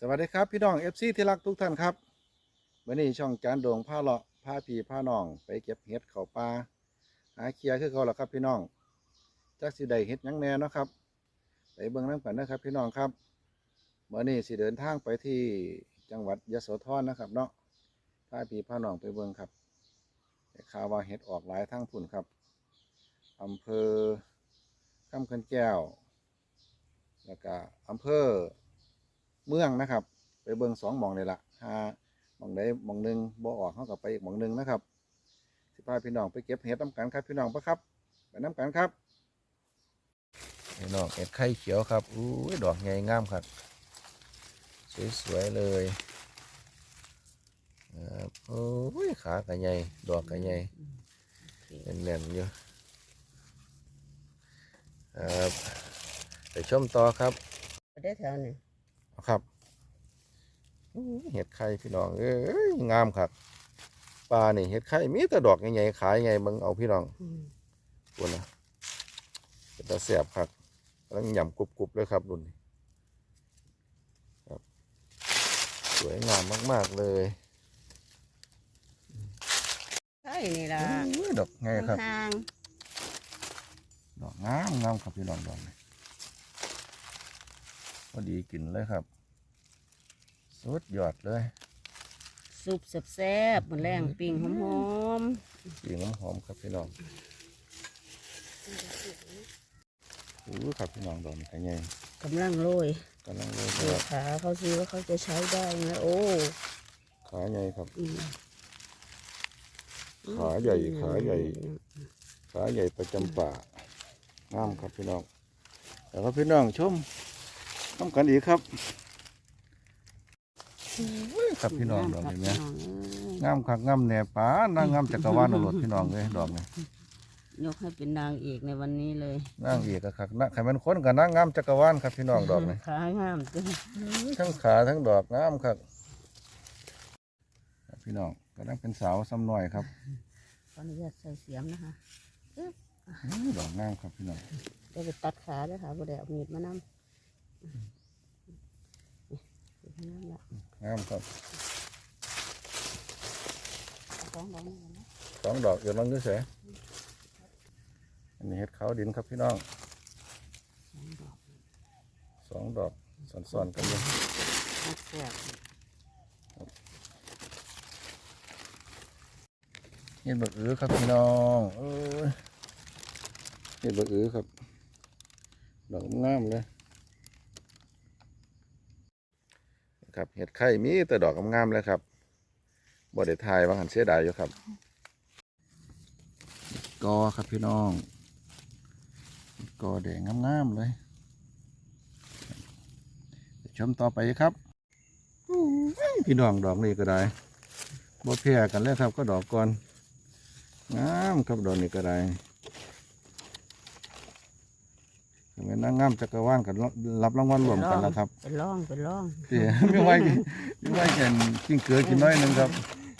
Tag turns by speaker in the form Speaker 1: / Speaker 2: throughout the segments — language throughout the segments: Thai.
Speaker 1: สวัสดีครับพี่น้อง FC ที่รักทุกท่านครับวันนี้ช่องจานโดงผ้าเลาะผ้าพีผ้าน่อง ไปเก็บเห็ดเขาปลาหาเคียร์คือเขาล่ะครับพี่น้องจักสิได้เห็ดยังแน่นะครับไปเบิ่งน้ำกันนะครับพี่น้องครับวันนี้สิเดินทางไปที่จังหวัดยโสธรนะครับ เนาะผ้าพีผ้าน่องไปเบิ่งครับข่าวว่าเห็ดออกหลายทั้งพุ่นครับอำเภอคำขนแก้วแล้วก็อำเภอ เมืองนะครับ ไปเบิ่งสองหมองเลยละหาหมองใดหมองหนึ่งบ่ออกเขากับไปอีกหมองหนึ่งนะครับสิพาพี่น้องไปเก็บเห็ดน้ำกันครับพี่น้องปะครับไปน้ำกันครับพี่น้องเห็ดไข่เขียวครับอู้ยดอกใหญ่งามครับสวยๆเลยครับโอ้ยขากระใหญ่ดอกกระใหญ่แน่นๆอยู่ครับไปชมต่อครับ
Speaker 2: ได้แถวนี้
Speaker 1: ครับอื้อเห็ดไข่พี่น้องเอ้ยงามครับปลานี่เห็ดไข่มีแต่ดอกใหญ่ๆขายไงมึงเอาพี่น้องตัวนะเป็นตาเสียบครับกำลังยำกรุบๆเลยครับรุ่นนี้ครับสวยงามมาก ๆเลย
Speaker 2: ใช่นี่ล่ะ
Speaker 1: อื้อดอกไงครับ
Speaker 2: ห่าง
Speaker 1: ดอกงามงามครับพี่น้องดอกนี้พ อดีกินเลยครับ สุดยอดเลย
Speaker 2: ๆซุปแซ่บๆมันแรงปิ้งหอม
Speaker 1: สีน้ำหอมครับพี่น้องอู้ครับพี่น้องดอกนี้ไง
Speaker 2: ๆกำลังโรย
Speaker 1: กำลังเลย
Speaker 2: ดูขาเขาสิว่าเขาจะใช้ได้ไหมโอ้
Speaker 1: ขาใหญ่ครับ
Speaker 2: อืม
Speaker 1: ขาใหญ่ขาใหญ่ขาใหญ่ประจำป่างามครับพี่น้องแล้วก็พี่น้องชม ทำกันอีกครับอุ้ยครับพี่น้องดอกนี้ไหม
Speaker 2: พี่น้องเอ้ย
Speaker 1: งามคักงามแหน่ป้านางงามจักรวาลเอารถพี่น้องเลยดอกนี้
Speaker 2: ยกให้เป็นนางเอกในวันนี้เลย
Speaker 1: นางเอกอะครับนะใครมันคนกับนางงามจักรวาลครับพี่น้องดอกนี้
Speaker 2: ขางามจัง
Speaker 1: ทั้งขาทั้งดอกงามครับครับพี่น้องก็นั่งเป็นสาวซ้ำหน่อยครับ
Speaker 2: ขออนุญาตใส่เสียมนะคะ
Speaker 1: อื้อดอกงามครับพี่น้อง
Speaker 2: เดี๋ยวไปตัดขาด้วยค่ะบ่ได้เอามีดมานำ นี่น้ำละ
Speaker 1: งามครับ
Speaker 2: เอาสองดอกนี่ก่อนนะ
Speaker 1: สองดอกเดี๋ยวลองดูเสอันนี้เห็ดขาวดินครับพี่น้อง
Speaker 2: สองดอก
Speaker 1: สองดอกซ้อนๆกันเลย
Speaker 2: มันแซ่บ
Speaker 1: เห็ดบะอือครับพี่น้องเอ้ยเห็ดบะอือครับดอกงามเลย ครับเห็ดไข่มีแต่ดอกงามๆเลยครับบ่ได้ทายบางหันเสียดายอยู่ครับกอครับพี่น้องกอแดงงามๆเลยชมต่อไปครับพี่น้องดอกนี้ก็ได้บ่แพ้กันเลยครับก็ดอกก่อนงามครับดอกนี้ก็ได้ ทำไมนางงามจักรวาลกันรับรางวัลรวมกันแล้วครับ
Speaker 2: เป็นร่องเป็นร่อง
Speaker 1: เดี๋ยวไม่ไหวกินไม่ไหวกินกินเกลือกินน้อยหนึ่งครับ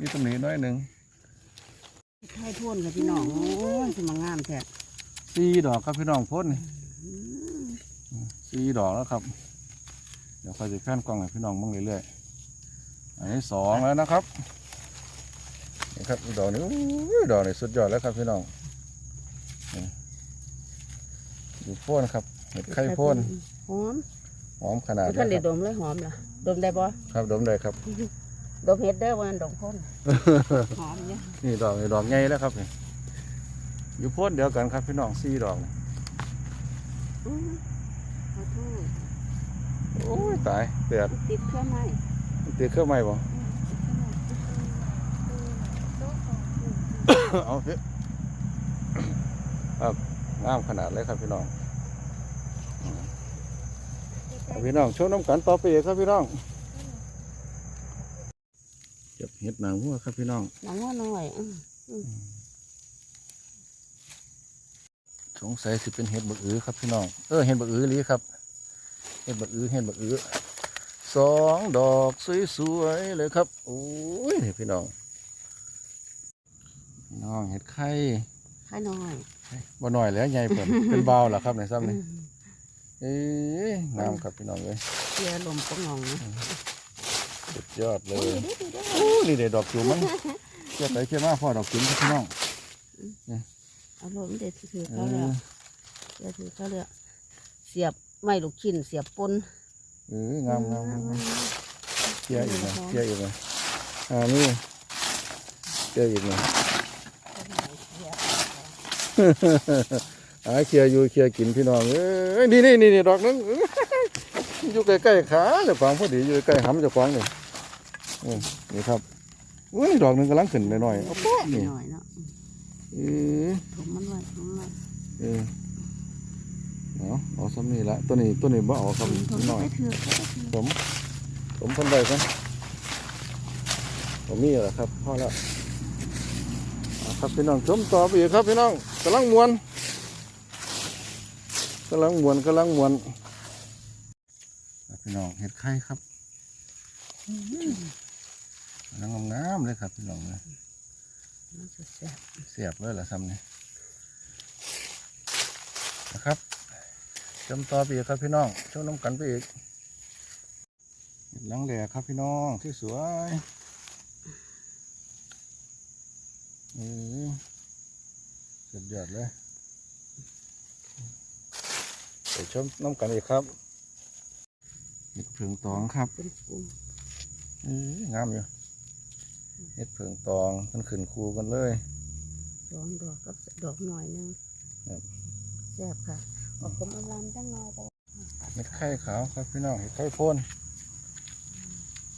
Speaker 1: มีตำหนิน้อยหนึ่ง
Speaker 2: ไข่พ่นค่ะพี่น้องโอ้ยสิมางามแท้
Speaker 1: สี่ดอกครับพี่น้องพ้นนี่สี่ดอกแล้วครับ เดี๋ยวคอยจะแพ่นกล้องให้พี่น้องมองเรื่อยๆอันนี้สองแล้วนะครับนี่ครับดอกนี้อู้ยดอกนี้สุดยอดแล้วครับพี่น้องนี่ดูโพ่นครับ เห็ดไข่โพ่น
Speaker 2: หอม
Speaker 1: หอมขนาด
Speaker 2: ท่า
Speaker 1: นี้
Speaker 2: นได้
Speaker 1: ค
Speaker 2: ด
Speaker 1: รับ
Speaker 2: มเลยหอมล่ะดมได้บ่
Speaker 1: ครับดมได้ครับ
Speaker 2: ดมเฮ็ดเด้อวันดมพ่นหอมเนี่ย
Speaker 1: นี่ดอกนี่ดอกใหญ่แล้วครับนี่อยู่โพ่นเดียวกันครับพี่น้องสี่ดอกนี่
Speaker 2: อื้อขอโทษ
Speaker 1: โอ้ยตายเดือด
Speaker 2: ติดเครื่องไม้
Speaker 1: มันตีเครื่องใหม่บ่เอาเถอะครับงามขนาดเลยครับพี่น้องเอา พี่น้องชมน้ำกันต่อไปอีกครับพี่น้องเก็บเห็ดหนังหัวครับพี่น้อง
Speaker 2: หนังว่าน้อยอื้อ
Speaker 1: สงสัยสิเป็นเห็ดบักอือครับพี่น้องเออเห็ดบักอือหลีครับเห็ดบักอือเห็ดบักอือสองดอกสวยๆเลยครับโอ้ยนี่พี่น้องพี่น้องเห็ดไข่
Speaker 2: ไข่น้อย
Speaker 1: บ่หน่อยแล้วใหญ่เปิ่นเป็นเบาวล่ะครับในซ้ำนี่
Speaker 2: อื้อ
Speaker 1: เอ้ยงามครับพี่น้องเลย
Speaker 2: อลียลมปะงองนะ
Speaker 1: สุดยอดเล
Speaker 2: โอ้
Speaker 1: ย
Speaker 2: ยดีดีดี
Speaker 1: โอ้นี่เด็ดดอกจุ่มมั้งเชื่อไปเชื่อมาพ่อดอกจุ่มครับพี่น้อง
Speaker 2: เอาลมเด็ดถือ
Speaker 1: เอ
Speaker 2: เขาเลย
Speaker 1: อ
Speaker 2: เดี๋ยวถือเขาเลยเสียบไม่ลูกชิ้นเสียบปน
Speaker 1: เอองามงามงามงามเชื่ออีกนะเชื่ออีกนะอ่านี่เชื่ออีกนะ หาเคลียร์อยู่เคลียร์กินพี่น้องเอ้ยนี่นี่นี่นี่ดอกนึงเอ้ยอยู่ใกล้ๆขาเจ้าของพอดีอยู่ใกล้ๆหำเจ้าของนี่อืมนี่ครับอุ้ยดอกหนึงกำลังขึ้นหน่อยๆเอาป๊ะนี่
Speaker 2: หน่อยเนาะ
Speaker 1: เออ
Speaker 2: ถุงมันไว้ถุงมันไว้
Speaker 1: เออเอาเอาซ้ำนี่ละตัวนี้ตัวนี้บ่เอาครับ
Speaker 2: ถุง
Speaker 1: หน่อย
Speaker 2: ไม่ถือไม่ถือ
Speaker 1: ผมผมคนใดกันผมมีแล้วครับพ่อแล้วเอาครับพี่น้องชมต่อไปอีกครับพี่น้องกำลังมวน กำลังมวนกำลังมวนพี่น้องเห็ดไข่ครับกำลังงามเลยครับพี่น้องเลย
Speaker 2: มันะ
Speaker 1: เสียบเลยเหรอซ้ำนี่นะครับชมต่อไปอีกครับพี่น้องชมน้ำกันไปอีกหลังแหล่ครับพี่น้องที่สวยเออสุดยอดเลย ชมน้ำกันอีกครับเห็ดเผืองตองครับ
Speaker 2: เป็นปู
Speaker 1: เอ้ยงามอยู่เห็ดเผืองตองมันขึ้นคูกันเลย
Speaker 2: สองดอกกับดอกหน่อยหนึง
Speaker 1: ครับ
Speaker 2: แซ่บค่ะออกผมอารามจังหน่อยแต่
Speaker 1: เห็ดไข่ขาวครับพี่น้องเห็ดไข่พ่น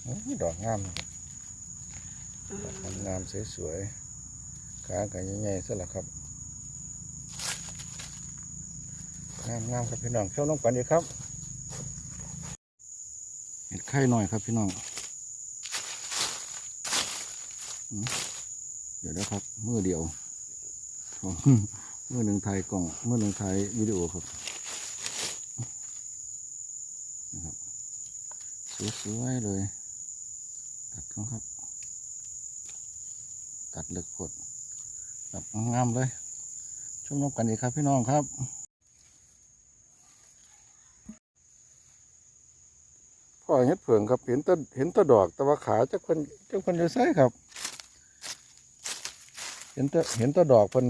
Speaker 1: โอ้ยดอกงามนะครับดอกงามๆสวยๆขากันใหญ่ๆซะละครับ งามๆครับพี่น้องเข้าน้องกันดีครับเห็ดไข่หน่อยครับพี่น้องเดี๋ยวนะครับมือเดียวมือหนึ่งไทยกล่องมือหนึ่งไทยวิดีโอครับนะครับสวยๆเลยตัดครับ ตัดเหล็กขดแบบงามเลยชมนกกันอีกครับพี่น้องครับ เห็ดเผืองครับ เห็นแตะเห็นแตะดอก แต่ว่าขาเจ้าคนเจ้าคนจะใส่ครับ เห็นแตะเห็นแตะดอกเพิ่น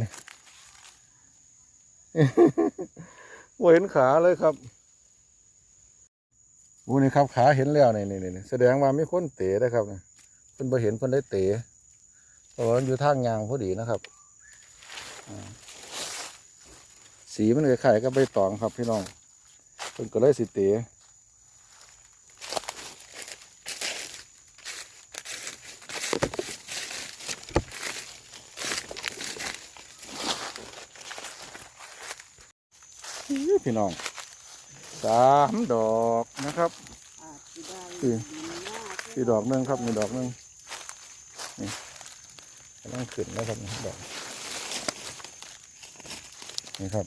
Speaker 1: ว่าเห็นขาเลยครับโอ้นี่ครับขาเห็นแล้วนี่นี่นี่แสดงว่าไมีคนเตะนะครับเนี่ยเพิ่นบ่เห็นเพิ่นได้เตะเพราะว่ามันอยู่ทางยางพอดีนะครับสีมันคล้ายๆกับใบตองครับพี่น้องเพิ่นก็เลยสิเตะ พี่น้องสามดอกนะครับ
Speaker 2: อาจสิได้
Speaker 1: อืม
Speaker 2: ดีมาก
Speaker 1: มีดอกหนึ่งครับมีดอกหนึ่งนี่กำลังขึ้นแล้วครับนี่ดอกนี่ครับ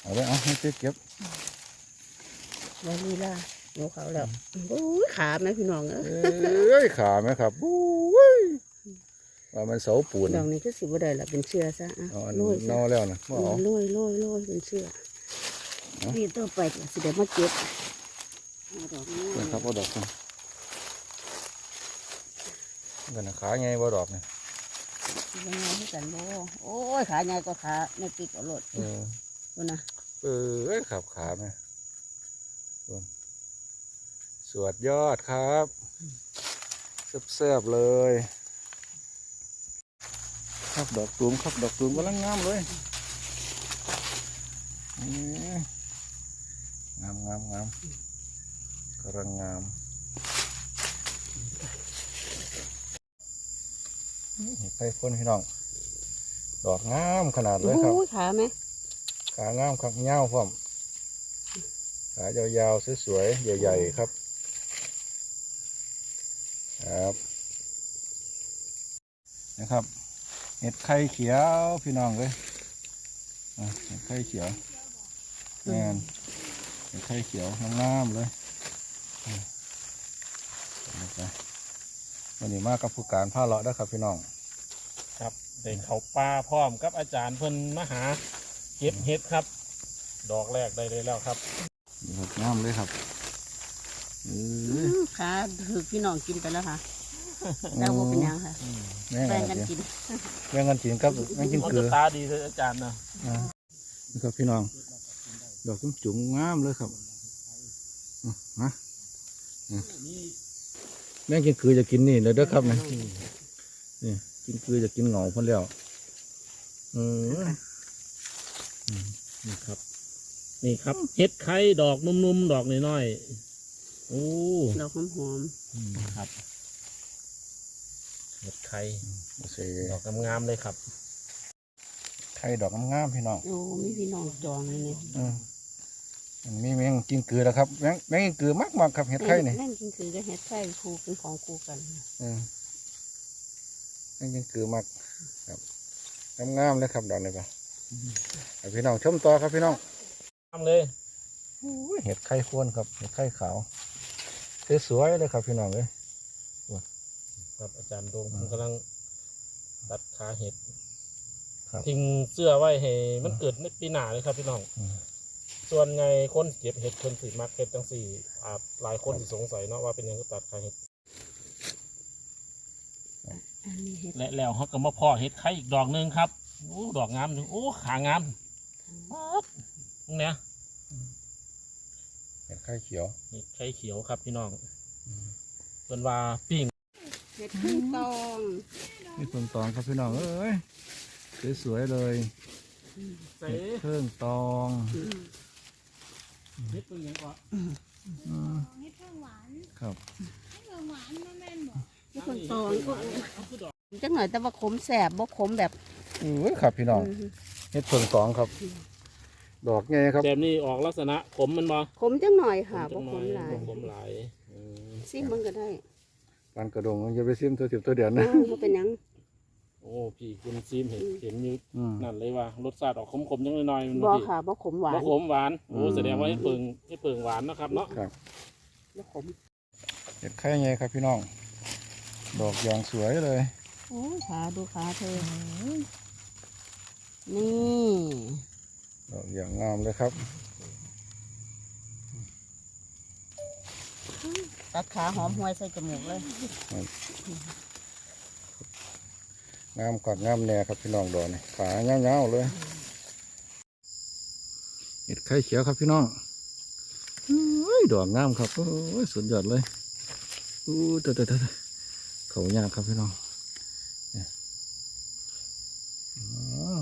Speaker 1: เอาไว้เอาให้เจ๊เก็บ
Speaker 2: ไว้ลีลาโนเขาแล้วโอ้ยขาไหมพี่น้องเอ้ย
Speaker 1: เอ้ยขาไหมครับบู้ยว่ามันเสาปูน
Speaker 2: ดอกนี้ก็สิบ่ได้ละเป็นเชือซะอะ
Speaker 1: อ๋ออัน
Speaker 2: โรย
Speaker 1: น
Speaker 2: ซะ
Speaker 1: อแล้วนะว่าเอา
Speaker 2: โรยโรยโรยเป็นเชือ
Speaker 1: เอา
Speaker 2: นี่ต่อไปก็สิได้มาเก็บเอาดอกนี้
Speaker 1: เป็นครับเอาดอกกันเงินนะขาไงบ่ดอกเนี่ย
Speaker 2: ยังไงให้กันบ่โอ้ยขาใหญ่กว่าขาในปีกเอารถ
Speaker 1: เออ
Speaker 2: ดูนะ
Speaker 1: เออเอ้ยขับขาไหมสวดยอดครับแซ่บๆเลย ครับดอกตูมครับดอกตูมกำลังงามเลยนี่ งามงามงามกำลังงามนี่ไปพ่นพี่น้อง ดอกงามขนาดเลยครับ
Speaker 2: โอ้ยขาไหม
Speaker 1: ขางามครับเงาวพร้อมขายาวๆสวยๆใหญ่ๆครับ ครับนะครับเห็ดไข่เขียวพี่น้องเลยอะเห็ดไข่เขียวแมนเห็ด ไข่เขียวงามๆเลยอะเอาไปวันนี้มากับผู้การผ้าเลาะนะครับพี่น้อง
Speaker 3: ครับเด็กเขาปลาพร้อมกับอาจารย์เพิ่นมาหาเก็บเห็ดครับ ดอกแรกได้เลยแล้วครับ
Speaker 1: นี่ครับงามเลยครับเอ
Speaker 2: อื
Speaker 1: อ
Speaker 2: มขาถือพี่น้องกินไปแล้วค่ะแล้วบ่เป็นหยังค่ะ
Speaker 1: แม่ง
Speaker 2: แบ่ง
Speaker 1: กั
Speaker 2: กันน
Speaker 1: กิน
Speaker 2: กิน
Speaker 1: แม่งกันกินครับแม่งกิน
Speaker 3: มัน
Speaker 1: เกลื
Speaker 3: จะ
Speaker 1: อ
Speaker 3: ตาดีเลยอาจารย์นะ
Speaker 1: อ่านี่ครับพี่น้อง ดอกจุ๋มๆงามเลยครับอะมาอะแม่งกินเกลือจะกินนี่เลยเด้อครับนะนี่กินเกลือจะกินเหงาเพิ่นแล้วเออ
Speaker 3: นี่ครับ นี่ครับเห็ดไข่ดอกนุ่มๆดอกน้อยๆโอ้
Speaker 2: ดอกหอม
Speaker 3: ครับเห็ดไข่
Speaker 1: โอเค
Speaker 3: ดอกงามๆเลยครับ
Speaker 1: ไข่ดอกงามๆพี่น้อง
Speaker 2: ๆโอ้มีพี่น้องจองเลยเนี่ย
Speaker 1: อื มอันนี้แม่งกินเกลือแล้วครับแม่งแม่งกินเกลือมากๆครับเห็ดไข่นี่
Speaker 2: แม่งกินคือก็เฮ็ดไข่คู่เป็นของคู่กัน
Speaker 1: เออแม่งกินเกลือมากครับงามๆเลยครับดอกนี้ปะให้พี่น้องชมต่อครับพี่น้อง
Speaker 3: ทำเลย
Speaker 1: อุ้ยเห็ดไข่ข้นครับเห็ดไข่ขาวสวยๆเลยครับพี่น้องเลย
Speaker 3: ครับอาจารย์โดงผมกำลังตัดขาเห็ด
Speaker 1: ครับ
Speaker 3: ทิ้งเสื้อไว้ให้มันเกิดในปีหน้าเลยครับพี่น้อง
Speaker 1: อืม
Speaker 3: ส่วนไงคนเก็บเห็ดคนสีมักเห็ดจังสี่อาจหลายคนสิสงสัยเนาะว่าเป็นยังไงตัดขาเห็ด
Speaker 2: อันนี้เฮ็ด
Speaker 3: และแล้วเขาก็มาเพาะเห็ดไข่อีกดอกหนึ่งครับโอ้ดอกงามหนึ่งโอ้ขางามปั๊ดตรงเนี้ย
Speaker 1: เห็ดไข่เขียว
Speaker 3: นี่ไข่เขียวครับพี่น้องเป็นว่าปิ้ง
Speaker 2: เฮ็ดพึ่งตอง
Speaker 1: นี่ต้นตองครับพี่น้องเอ้ยสวยๆเลย
Speaker 3: ใส่
Speaker 1: เห็ดเครื่องตอง
Speaker 2: อืม
Speaker 3: เห็ดเป็นยังก่อน
Speaker 1: อืม
Speaker 4: เฮ็ดเพิ่งหวาน
Speaker 1: ครับ
Speaker 4: เฮ็ดเพิ่งหวานมาแม่นบ่
Speaker 2: เฮ็ดพึ่งตองก็
Speaker 3: เอาคือดอก
Speaker 2: จังหน่อยแต่ว่าขมแสบบ่ขมแบบ
Speaker 1: อุ้ยครับพี่น้อง
Speaker 2: อืม
Speaker 1: เห็ดเพิ่งตองครับ ดอกไงครับ
Speaker 3: แบบนี้ออกลักษณะขมมันบ่
Speaker 2: ขมจังหน่อยค่ะ
Speaker 3: จั
Speaker 2: บ่
Speaker 3: ง
Speaker 2: ขมหลาย
Speaker 3: บ่ขมหลายอืม
Speaker 2: ซิมมันก็ได้
Speaker 1: ปานกระดงอย่าไปซิมตัวสิบตัวเดือนนะ
Speaker 2: อ้าวบ่เป็นหยัง
Speaker 3: โอ้พี่คุณซีมเห็นเห็นอยู่
Speaker 1: อืม
Speaker 3: นั่นเลยว่ารสชาติออกขมๆยังน้อยๆมัน
Speaker 2: บ่
Speaker 3: พี่
Speaker 2: ค่ะบ่ขมหวาน
Speaker 3: บ่ขมหวานโอ้
Speaker 1: อืม
Speaker 3: แสดงว่าให้เปิงให้เปิงหวานนะครับเนาะ
Speaker 1: ครับ
Speaker 2: บ่ขม
Speaker 1: เห็ดไข่ไงครับพี่น้อง ดอกอย่างสวยเลย
Speaker 2: โอ้ยขาดูขาเธอนี่
Speaker 1: ดอกอย่างงามเลยครับ
Speaker 2: ตัดขาหอมหวยใส่จมูกเลย
Speaker 1: งามกอดงามแน่ครับพี่น้องดอกนี่ขาเงาๆเลยเห็ดไข่เขียวครับพี่น้องเฮ้ยดอกงามครับโอ้ยสุดยอดเลยอู้เตอะเตอะเตอะเขายากครับพี่น้องเนี่ยอ๋อ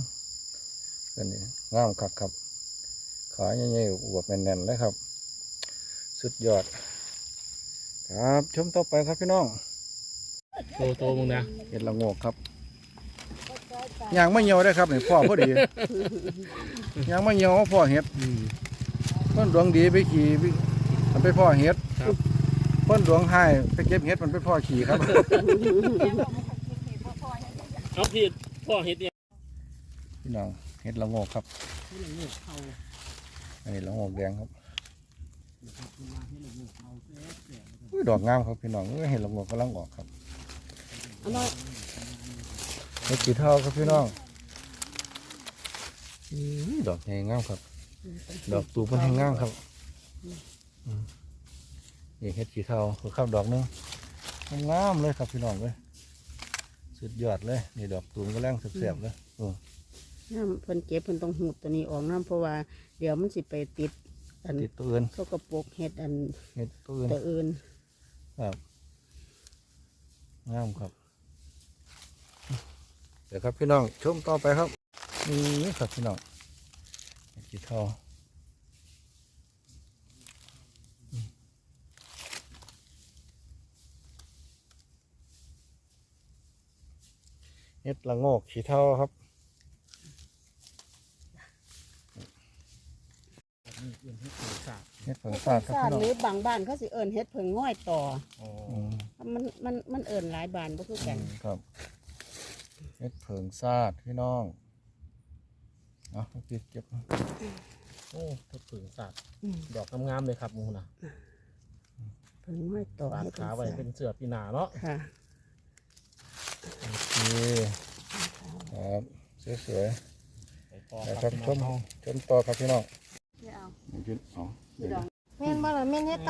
Speaker 1: เป็นนี่งามคักครับ ขาใหญ่ๆอวบแน่นๆเลยครับ สุดยอด ครับชมต่อไปครับพี่น้อง
Speaker 3: โตโตมึงนะ
Speaker 1: เห็ดละโงกครับ ยางไม่เหี่ยวได้ครับนี่พ่อพอดี ยางไม่เหี่ยวพ่อเห็ดต้นดวงดีไปขี่ไปมันไปพ่อเห็ด
Speaker 3: ครับ
Speaker 1: ต้นดวงให้ไปเก็บเห็ดมันไปพ่อขี่ครับ
Speaker 3: เอาพี่พ่อเห็ดเนี่ย
Speaker 1: พี่น้องเห็ดละโงกครับอันนี้ละโงกแดงครับอุ้ยดอกงามครับพี่น้องเอ้ยเห็ดละโงกกำลังออกครับ
Speaker 2: เอาหน่ อย
Speaker 1: เห็ดกี่เท่าครับพี่น้องอุ้ยดอกใหญ่งามครับ ดอกตูบมันแห้งงามครับอืมนี่เห็ดกี่เท่าคือข้าวดอกหนึงมันงามเลยครับพี่น้องเลยสุดยอดเลยนี่ดอกตูมก็แรงแสบๆเลยอืม
Speaker 2: น้ำเพิ่นเก็บเพิ่นต้องหูดตัวนี้ออกน้ำเพราะว่าเดี๋ยวมันสิไปติด อัน
Speaker 1: ติดตัวอื่น
Speaker 2: เขากระปกเห็ดอัน
Speaker 1: เห็ดตัวอื่น
Speaker 2: ตัวอื่น
Speaker 1: ครับงามครับเดี๋ยวครับพี่น้องชมต่อไปครับนี่ครับพี่น้องเห็ดกี่เท่าอืมเห็ดละโงกขี้เท่าครับเห็ดผงสาดครับ
Speaker 2: ซา
Speaker 1: พี่
Speaker 2: ด
Speaker 1: น้อง
Speaker 2: หรือบางบ้านเขาสิเอิ้นเฮ็ดเพิ่งง่อยต่อ
Speaker 3: อ๋อ
Speaker 1: อืม
Speaker 2: มันมันมันเอิ้นหลายบ้านบ่คือกัน
Speaker 1: ครับ เห็ดเผิงซาดพี่น้องเอาพี่เก็บ
Speaker 3: โอ้เห็ดเปิงสัตว์
Speaker 2: อืม
Speaker 3: ดอกงามๆเลยครับมูนะ
Speaker 2: เพิ่งง่อยต่อ
Speaker 3: ปาด
Speaker 2: ให้
Speaker 3: ขา
Speaker 2: เพิ่
Speaker 3: ไว้
Speaker 2: น
Speaker 3: เป็นเสือปีหนาเนาะ
Speaker 2: ค่ะ
Speaker 1: โอเคครับสวย
Speaker 3: ไปต่อ
Speaker 1: ๆนะค
Speaker 3: ค
Speaker 1: รั
Speaker 3: รั
Speaker 1: บบช
Speaker 3: พี่
Speaker 1: ม
Speaker 3: น้อง
Speaker 1: ชมต่อครับพี่น้อง
Speaker 2: ไม่เอา
Speaker 1: นี่พี่เอาเดี๋ยว
Speaker 4: แม่นบ่ล่ะแม่นเฮ็ดต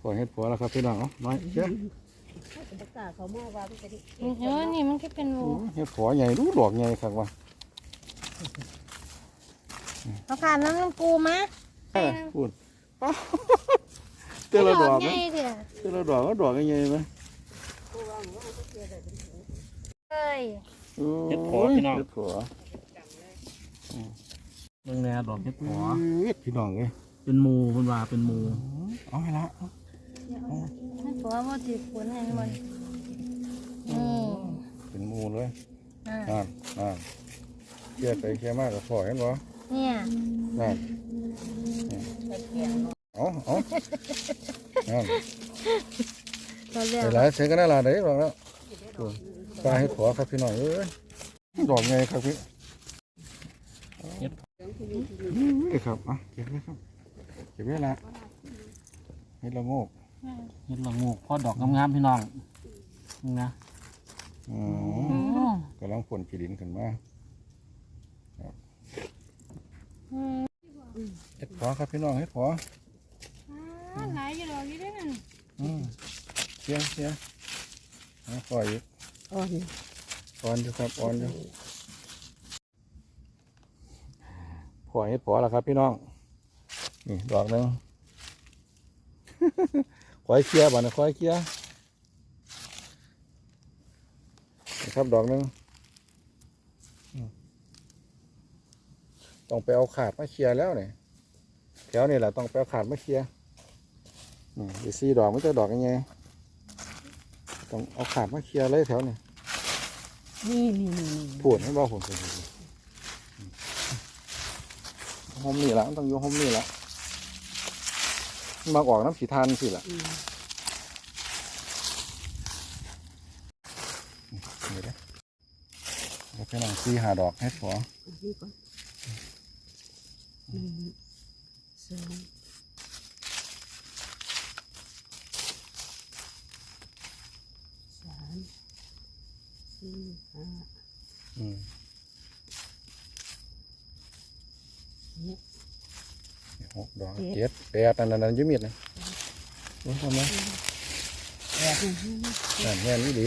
Speaker 1: พอเฮ็ดพอแล้วครับพี่น้องเอาน้อยเชี่ ย
Speaker 2: ประกาศเขามาว่ามันจะได้
Speaker 4: เดี๋ยวนี่มันก็เป็น
Speaker 1: โอ้
Speaker 4: รู
Speaker 1: เฮ็ดพอใหญ่รู้ดอกใหญ่ครับว่า
Speaker 4: เอาผ่านน้ำมันปูมะ
Speaker 1: เออพูดป๊าเจอละดอก
Speaker 4: ไง
Speaker 1: นะ
Speaker 4: เดี๋ยว
Speaker 1: เจอละดอกก็ดอกใหญ่ๆไหม
Speaker 4: เอ้ย
Speaker 1: โอ้ย
Speaker 3: เฮ็ดพอพี่น้อง
Speaker 1: เฮ็ดพอ
Speaker 3: เบิ่งแน่ดอกเห็ดพอ
Speaker 1: เฮ็ดพี่น้องเอ้ย
Speaker 3: เป็นหมูเพิ่นว่าเป็นหมู
Speaker 1: เอาให้ละ
Speaker 4: มันตัวว่าติดฝนเห็นมันนี่
Speaker 1: เป็นหมูเลย
Speaker 4: อ่า
Speaker 1: นั่นนั่นเคลียร์ไปเคลียร์มากกับพอเห็นบ่
Speaker 4: เนี่ย
Speaker 1: นั่นเอาเอานั่น
Speaker 4: ตอนแรก
Speaker 1: หลายๆเสียกันน่ารักได้หรอกแล้วปลาให้ขอครับพี่น้องเอ้ยดอกไงครับพี่นี่ครับอะเก็บไว้ครับ เก็บไว้ละเฮ็ดละโงก
Speaker 3: เห็ดละโงกพอดอกงามๆพี่น้องนี่นะ
Speaker 1: อืมกำลังผลขีดินขึ้นมาครับเฮ็ดขอครับพี่น้องเฮ็ดขอ
Speaker 4: หลายอยู่ดอกอยู่ด้วยนั่น
Speaker 1: อืมเสียเสียเอาขออีก
Speaker 2: อ่อน
Speaker 1: อ่อนอยู่ครับอ่อนอยู่พอเฮ็ดพอแล้วครับพี่น้อง นี่ดอกหนึงค อยเคลียร์บ่นะคอยเคลียร์นี่ครับดอกหนึงอืมต้องไปเอาขาดมาเคลียร์แล้วเนี่ยแถวนี่แหละต้องไปเอาขาดมาเคลียร์นี่อีซี่ดอกมันจะดอกยังไงต้องเอาขาดมาเคลียร์เลยแถวนี่
Speaker 2: นี่นี่นี่นี่
Speaker 1: ปวดให้บ่ผมเป็นหอมนี่ละมันต้องอยู่หอมนี่ละ มันมาออกน้ำสีทานสิละ
Speaker 2: อืม
Speaker 1: เดี๋ยวนะแล้วพี่น้องซีหาดอกให้ขอ
Speaker 2: อันนี้ก่อนหนึ่งสองสามสี่ห้า
Speaker 1: อืม
Speaker 2: เนี่ย
Speaker 1: หกดอกเจ็ดแปดนั่นนั่นนั่นอยืมมีดนะโอ้ยทำไม
Speaker 2: แปดหนึ่งห้า
Speaker 1: นั่นแม่นนี่ดี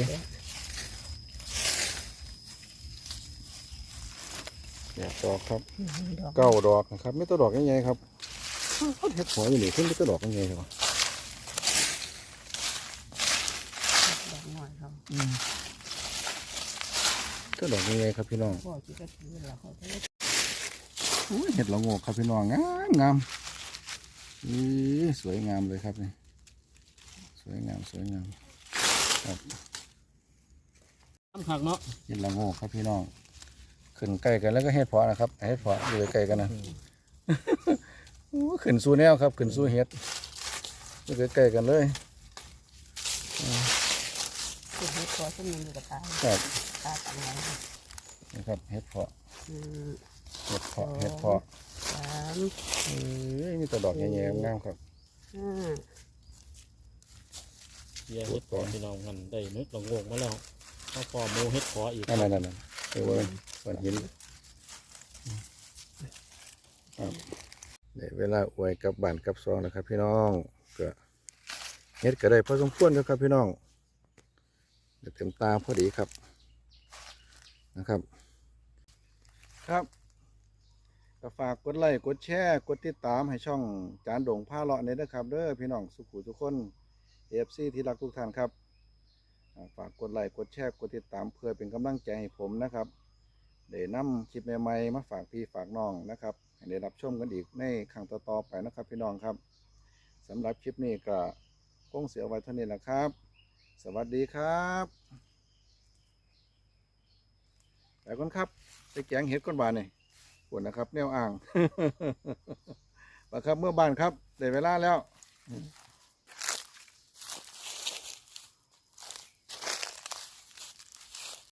Speaker 1: แปดดอกครับ
Speaker 2: ดอก
Speaker 1: เก้าดอกนะครับไม่ตัวดอกยังไงครับเขาเห็ดหัวอยู่นี่ขึ้นไม่ตัวดอกยังไงครับ
Speaker 2: ดอกหน่อยเขา
Speaker 1: ตัวดอกยังไงครับพี่น้อง
Speaker 2: พ่อที่ก็ถือ เราเขาจะได้
Speaker 1: อุ้ยเห็ดละโงกครับพี่น้องงามงามนี่สวยงามเลยครับนี่สวยงามสวยงามครับ
Speaker 3: น้ำผักเนาะ
Speaker 1: เห็ดละโงกครับพี่น้องขึ้นใกล้กันแล้วก็เห็ดเพาะนะครับเห็ดเพาะอยู่ใกล้ๆกันนะโอ้ขึ้นสู่แนวครับขึ้นสู่เห็ดอยู่ใกล้ๆกันเลย
Speaker 2: คือให้คอสมันอยู่กับตา
Speaker 1: ครับ
Speaker 2: ตาตังไว้
Speaker 1: นี่ครับเห็ดเพาะ
Speaker 2: อืม
Speaker 1: เห็ดเพาะเห็ดเพาะ
Speaker 2: สาม
Speaker 1: เอ้ยมีแต่ดอกแง่ๆงามครับ
Speaker 2: ห้า
Speaker 3: เดี๋ยวเห็ดพอพี่น้องกันได้นึกละโงกมาแล้วเอาพอหมูเห็ดพออีก
Speaker 1: นั่นนั่นนั่นเออวันวันหินครับได้เวลาอวยกับบ้านกับซองแล้วครับ พี่น้องก็เฮ็ดก็ได้พอสมควรแล้วครับพี่น้องเดี๋ยวเต็มตาพอดีครับนะครับ ครับ ก็ฝากกดไลค์กดแชร์กดติดตามให้ช่องจานโด่งผ้าเลาะเนี่ยนะครับเด้อพี่น้องสุขุทุกคนเอฟซีที่รักทุกท่านครับฝากกดไลค์กดแชร์กดติดตามเพื่อเป็นกำลังใจให้ผมนะครับได้นำคลิปใหม่ๆมาฝากพี่ฝากน้องนะครับให้ได้รับชมกันอีกในครั้งต่อๆไปนะครับพี่น้องครับสำหรับคลิปนี้ก็คงเสียไว้เท่านี้แหละครับ สวัสดีครับไปก่อนครับไปแกงเห็ดก้อนบานนี่ วดนะครับ แนวอ่างมาครับเมื่อบานครับได้เวลาแล้ว